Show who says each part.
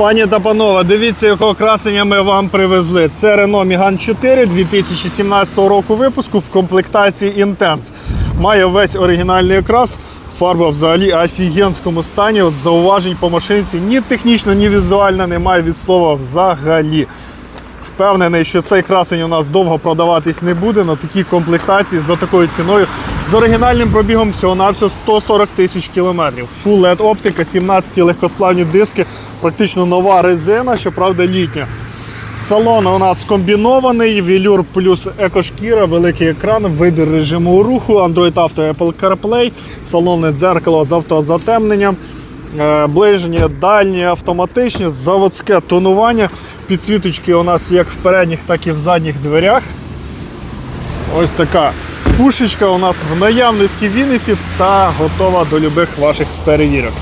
Speaker 1: Пані та панове, дивіться, якого красення ми вам привезли. Це Renault Megane 4 2017 року випуску в комплектації Intense. Має весь оригінальний окрас. Фарба взагалі офігенському стані. От зауважень по машинці ні технічно, ні візуально немає від слова взагалі. Впевнений, що цей красень у нас довго продаватись не буде на такій комплектації за такою ціною. З оригінальним пробігом всього на всього 140 тисяч кілометрів. Full LED оптика, 17 легкосплавні диски, практично нова резина, щоправда, літня. Салон у нас комбінований, велюр плюс екошкіра, великий екран, вибір режиму руху, Android Auto, Apple CarPlay, салонне дзеркало з автозатемненням. Е, Ближні, автоматичне, автоматичні, заводське тонування. Підсвіточки у нас як в передніх, так і в задніх дверях. Ось така пушечка у нас в наявності в Вінниці та готова до любих ваших перевірок.